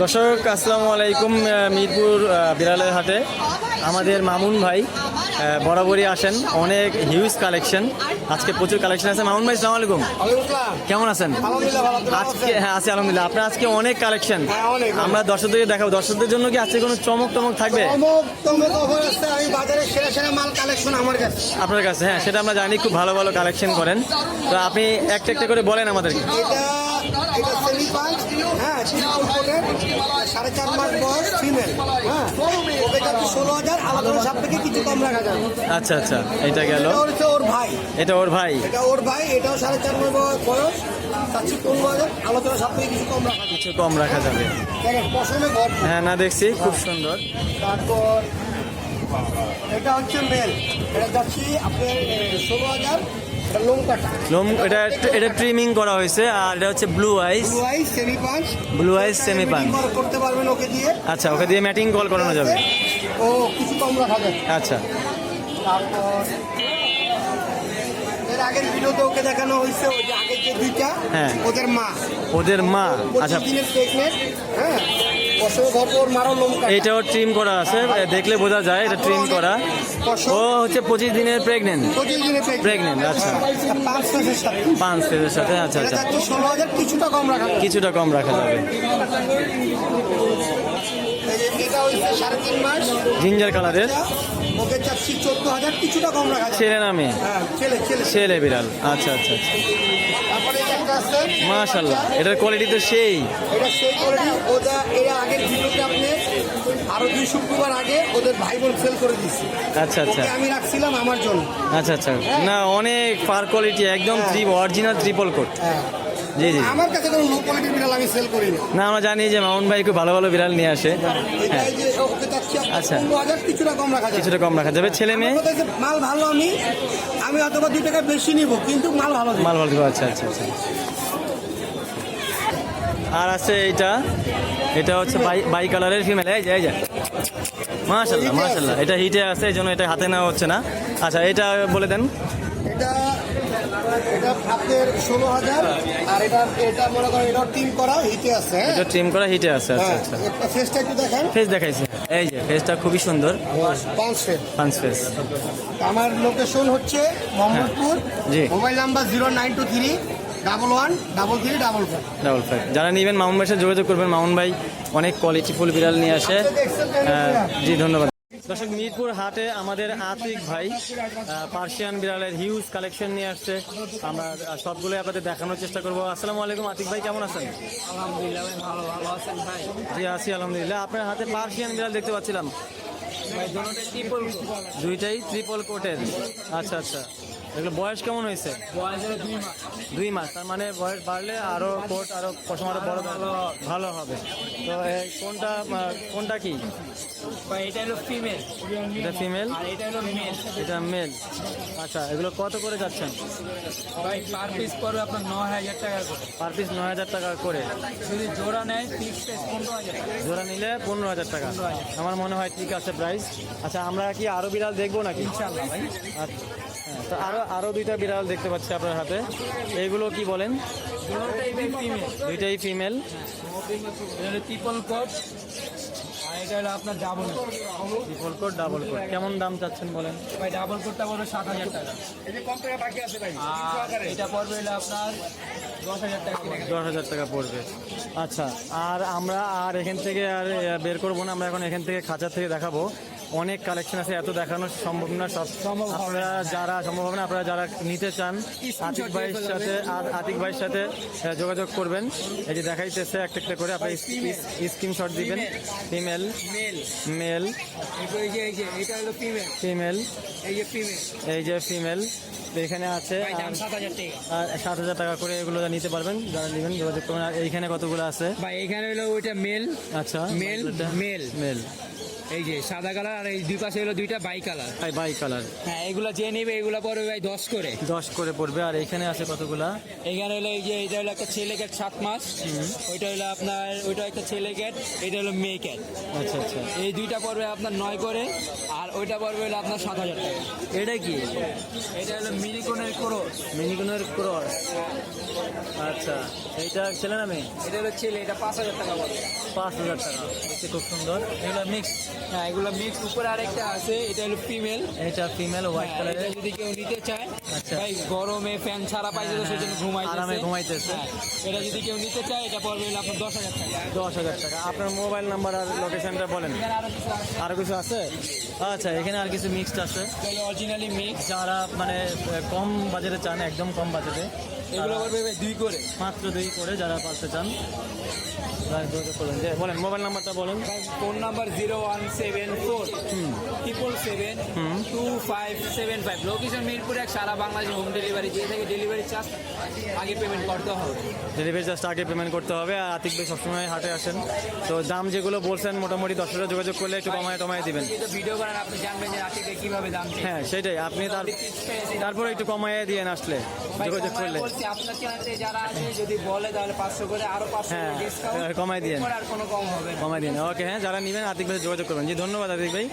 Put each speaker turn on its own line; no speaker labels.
দর্শক আসসালামু আলাইকুম মিরপুর বিড়ালের হাটে। আমাদের মামুন ভাই বরাবরই আসেন। অনেক হিউজ কালেকশন আজকে প্রচুর কালেকশন আছে। মামুন ভাই সালাম আলাইকুম। কেমন আছেন? আজকে হ্যাঁ আছি আলহামদুলিল্লাহ। আপনার আজকে অনেক কালেকশন
হ্যাঁ।
আমরা দর্শকদের দেখাবো। দর্শকদের জন্য কি আজকে কোনো চমক টমক থাকবে? আপনার কাছে হ্যাঁ সেটা আমরা জানি। খুব ভালো ভালো কালেকশন করেন। তো আপনি একটা একটা করে বলেন আমাদেরকে।
এটা সেমি পাঁচ হ্যাঁ কোটের সাড়ে চার মাস বয়স ফিমেল হ্যাঁ ওকে যাচ্ছে ষোলো হাজার আলাদা সব থেকে কিছু কম রাখা যাবে।
আচ্ছা আচ্ছা এটা গেল।
ওর ভাই।
এটা ওর ভাই।
এটা ওর ভাই এটাও সাড়ে চার মাস বয়স কিছু কম রাখা যাবে।
কিছু কম রাখা যাবে।
দেখেন পশমে ঘর।
হ্যাঁ না দেখছি খুব সুন্দর।
তারপর এটা হচ্ছে মেল এটা যাচ্ছি আপনার ষোলো হাজার। লোম
এটা এটা ট্রিমিং করা হয়েছে আর এটা হচ্ছে blue ice
blue ice semi পাঁচ
ব্লু আইস সেমি
করতে পারবেন ওকে দিয়ে।
আচ্ছা ওকে দিয়ে ম্যাটিং কল করানো যাবে।
ও কিছু কম রাখা যাবে
আচ্ছা।
তারপর এর আগের ভিডিওতে ওকে দেখানো হয়েছে ওই যে আগের যে দুইটা
হ্যাঁ।
ওদের মা।
ওদের মা। আচ্ছা।
হ্যাঁ।
এইটাও ট্রিম করা আছে দেখলে বোঝা যায় এটা ট্রিম করা। ও হচ্ছে পঁচিশ দিনের প্রেগনেন্ট প্রেগনেন্ট আচ্ছা।
পাঁচ মাসের সাথে।
আচ্ছা আচ্ছা।
কিছুটা কম রাখা যাবে।
কিছুটা কম রাখা যাবে।
এটা হচ্ছে সাড়ে তিন মাস।
জিঞ্জার কালারের
ওকে চাচ্ছি চোদ্দ হাজার কিছুটা কম রাখা যাবে।
ছেলে নামে
হ্যাঁ ছেলে ছেলে।
ছেলে বিড়াল। আচ্ছা আচ্ছা আচ্ছা।
তারপরে একটা আছে।
মাশাল্লাহ এটার কোয়ালিটি তো সেই।
এটা সেই কোয়ালিটি ওটা এর আগের ভিডিওতে আপনি আরও দুই শুক্রবার আগে ওদের ভাই বোন সেল করে দিচ্ছি
আচ্ছা আচ্ছা।
আমি রাখছিলাম আমার জন্য।
আচ্ছা আচ্ছা। না অনেক ফার কোয়ালিটি একদম অরিজিনাল ট্রিপল কোট
হ্যাঁ।
জি জি।
আমার কাছে কোনো লো কোয়ালিটির বিড়াল আমি সেল করি না।
না আমরা জানি যে মামুন ভাই খুব ভালো ভালো বিড়াল নিয়ে আসে। হ্যাঁ। আচ্ছা।
কিছুটা কম রাখা যাবে।
কিছুটা কম রাখা যাবে। ছেলে মেয়ে?
মাল ভালো আমি আমি অথবা দুই টাকা বেশি নিব কিন্তু মাল ভালো
মাল ভালো আচ্ছা আচ্ছা আচ্ছা। আর আছে এইটা। এটা হচ্ছে বাই বাই কালারের ফিমেল এই যে এই যে। মাশাল্লাহ মাশাল্লাহ এটা হিটে আছে এই জন্য এটা হাতে নেওয়া হচ্ছে না। আচ্ছা এটা বলে দেন।
এটা এটা আপনার ষোলো হাজার আর এটা এটা মনে করেন এটা টিম করা হিটে আছে হ্যাঁ?
এটা ট্রিম করা হিটে আছে আচ্ছা
হ্যাঁ
আচ্ছা।
ফেসটা একটু দেখেন।
ফেস দেখাইছে। এই যে ফেসটা খুবই সুন্দর।
পাঁচ ফেস।
পাঁচ ফেস।
আমার লোকেশন হচ্ছে Mohammadpur mobile number zero nine two three double one double three double four.
Double five যারা নেবেন মামুন ভাইয়ের সাথে যোগাযোগ করবেন মামুন ভাই অনেক কোয়ালিটিফুল বিড়াল নিয়ে আসে। জি ধন্যবাদ। দর্শক মিরপুর হাটে আমাদের আতিক ভাই পার্সিয়ান বিড়ালের হিউজ কালেকশন নিয়ে আসছে। আমরা আহ, সবগুলো আপনাদের দেখানোর চেষ্টা করব। আসসালামু আলাইকুম আতিক ভাই কেমন আছেন?
আলহামদুলিল্লাহ ভাই ভালো ভালো আছেন ভাই?
জি আছি আলহামদুলিল্লাহ। আপনার হাতে পার্সিয়ান বিড়াল দেখতে পাচ্ছিলাম। দুইটাই ট্রিপল কোটের আচ্ছা আচ্ছা। এগুলো বয়স কেমন হয়েছে?
বয়স দুই মাস।
দুই মাস তার মানে বয়স বাড়লে আরও কোর্ট আরও পশম আরও বড় ভালো ভালো হবে। তো কোনটা কোনটা কি?
এটা হলো ফিমেল।
এটা ফিমেল?
আর এটা হলো মেল।
এটা মেল। আচ্ছা এগুলো কত করে যাচ্ছেন?
ভাই পার পিস পড়বে আপনার নয় হাজার টাকা করে।
পার পিস নয় হাজার টাকা করে।
যদি জোড়া নেয় ফিক্স প্রাইস পনেরো হাজার
জোড়া নিলে পনেরো হাজার টাকা। আমার মনে হয় ঠিক আছে প্রাইস আচ্ছা আমরা কি আরও বিড়াল দেখব নাকি?
ইনশাল্লাহ ভাই।
আচ্ছা হ্যাঁ, তো আরও আরও দুইটা বিড়াল দেখতে পাচ্ছি আপনার হাতে। এইগুলো কি বলেন? দুইটাই ফিমেল
কোট এটা হলো আপনার double
triple coat double coat কেমন দাম চাচ্ছেন বলেন?
ভাই ডাবল কোটটা পড়বে সাত হাজার টাকা। এটা পড়বে হলো আপনার দশ হাজার টাকা
দশ হাজার টাকা পড়বে। আচ্ছা আর আমরা আর এখান থেকে আর বের করব না। আমরা এখন এখান থেকে খাঁচা থেকে দেখাবো। অনেক কালেকশন আছে এত দেখানো সম্ভব না। সব আপনারা যারা সম্ভব হবে না আপনারা যারা নিতে চান আতিক ভাইয়ের সাথে আর আতিক ভাইয়ের সাথে যোগাযোগ করবেন। এই যে দেখাইতেছে একটা একটা করে আপনার স্ক্রিনশট দিবেন। ফিমেল
মেল
মেল
এই যে এই যে এটা হলো ফিমেল
ফিমেল
এই যে ফিমেল
এই যে ফিমেল এখানে আছে আর
সাত হাজার টাকা।
আর করে এগুলো নিতে পারবেন যারা নেবেন যোগাযোগ করবেন। আর এইখানে কতগুলো আছে?
ভাই এখানে হলো ওইটা মেল
আচ্ছা
মেল মেল
মেল
এই যে সাদা কালার আর এই দুই পাশে হলো দুইটা bicolour
bi bicolour
হ্যাঁ এগুলা যে নেবে এগুলা পড়বে ভাই দশ করে।
দশ করে পড়বে। আর এখানে আছে কতগুলা?
এখানে হলো এই যে এটা হলো একটা ছেলে ক্যাট সাত মাস। ওইটা হলো আপনার ওইটা একটা ছেলে ক্যাট এটা হলো মেয়ে ক্যাট
আচ্ছা আচ্ছা।
এই দুইটা পর্বে আপনার নয় করে আর ওইটা পর্বে হলো আপনার সাত হাজার টাকা।
এটা কি?
এটা হলো মিনিকনের ক্রোস।
মিনিগুনের ক্রস। আচ্ছা এইটা ছেলে না মেয়ে?
এটা হলো ছেলে এটা পাঁচ হাজার টাকা পড়বে
পাঁচ হাজার টাকা। দেখতে খুব সুন্দর। এগুলো মিক্স
হ্যাঁ এগুলো মিক্স উপরে আরেকটা আছে এটা হলো ফিমেল
এটা ফিমেল হোয়াইট কালারের
যদি কেউ নিতে চায়
আচ্ছা।
ভাই গরমে ফ্যান ছাড়া পাইছে তো সেজন্য ঘুমাইতেছে।
আরামে ঘুমাইতেছে।
হ্যাঁ, এটা যদি কেউ নিতে চায় এটা পড়বে হলো আপনার দশ হাজার টাকা।
দশ হাজার টাকা। আপনার মোবাইল নাম্বার আর লোকেশনটা বলেন।
এখানে আরও কিছু আছে?
আরও কিছু আছে আচ্ছা এখানে আর কিছু মিক্সড আছে?
অরিজিনালি মিক্স
যারা মানে কম বাজেটে চান একদম কম বাজেটে।
এগুলো দুই করে।
মাত্র দুই করে যারা পারতে চান। বলেন মোবাইল নাম্বারটা বলেন।
Phone number zero one seven four triple seven two five seven five location Mirpur এক সারা বাংলাদেশে হোম ডেলিভারি দিয়ে থেকে ডেলিভারি চার্জ আগে পেমেন্ট করতে হবে।
ডেলিভারি জাস্ট আগে পেমেন্ট করতে হবে। আর আতিক ভাই সবসময় হাটে আসেন। তো দাম যেগুলো বলছেন মোটামুটি দশ হাজার যোগাযোগ করলে একটু কমায় টমায় দিবেন।
ভিডিও করেন আপনি জানবেন যে আজকে কীভাবে দাম
হ্যাঁ সেটাই। আপনি তার তারপরে একটু কমায় দিয়ে আসলে যোগাযোগ করলে।
বলছি আপনার চ্যানেলে যারা আছে যদি বলে তাহলে পাঁচশো করে আরও পাঁচশো
হ্যাঁ,
ডিসকাউন্ট
কমায় দিয়েন।
আর কোনো কম হবে
কমাই দিন। ওকে হ্যাঁ যারা নেবেন আর্থিক ভাই যোগাযোগ করবেন। জি ধন্যবাদ আর্থিক ভাই।